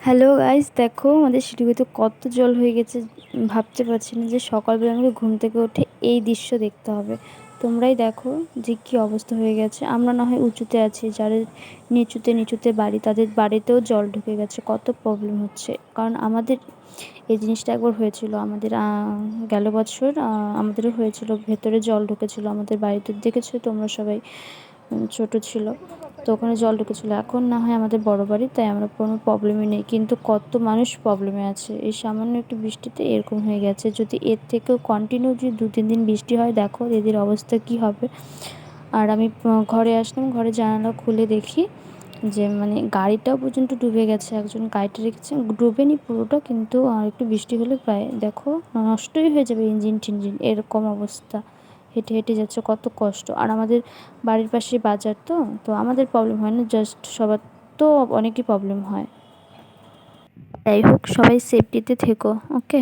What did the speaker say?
Hello guys দেখো, আমাদের শিলিগুড়িতে কত জল হয়ে গেছে ভাবতে পারছি না যে সকালবেলা আমাকে ঘুম থেকে উঠে এই দৃশ্য দেখতে হবে। তোমরাই দেখো যে কী অবস্থা হয়ে গেছে। আমরা না হয় উঁচুতে আছি যাদের নিচুতে নিচুতে বাড়ি, তাদের বাড়িতেও জল ঢুকে গেছে। কত প্রবলেম হচ্ছে। কারণ আমাদের এই জিনিসটা একবার হয়েছিল, আমাদের গেল বছর আমাদেরও হয়েছিল, ভেতরে জল ঢুকেছিল আমাদের বাড়িতে। দেখেছ তোমরা সবাই ছোট ছিল। তো ওখানে জল ঢুকেছিলো। এখন না হয় আমাদের বড় বাড়ি, তাই আমরা কোনো প্রবলেমই নেই। কিন্তু কত মানুষ প্রবলেমে আছে। এই সামান্য একটু বৃষ্টিতে এরকম হয়ে গেছে। যদি এর থেকেও কন্টিনিউ যদি দু, তিন দিন বৃষ্টি হয়, দেখো এদের অবস্থা কি হবে। আর আমি ঘরে আসলাম, ঘরে জানালা খুলে দেখি যে মানে গাড়িটাও পর্যন্ত ডুবে গেছে। একজন গাড়িটা রেখেছে। ডুবেনি পুরোটা, কিন্তু আর একটু বৃষ্টি হলে প্রায়, দেখো, নষ্টই হয়ে যাবে ইঞ্জিন টিঞ্জিন এরকম অবস্থা। হেঁটে হেঁটে যাচ্ছে, কত কষ্ট। আর আমাদের বাড়ির পাশে বাজার তো তো আমাদের প্রবলেম হয় না জাস্ট সবার তো অনেকই প্রবলেম হয়। যাই হোক, সবাই সেফটিতে থেকো ওকে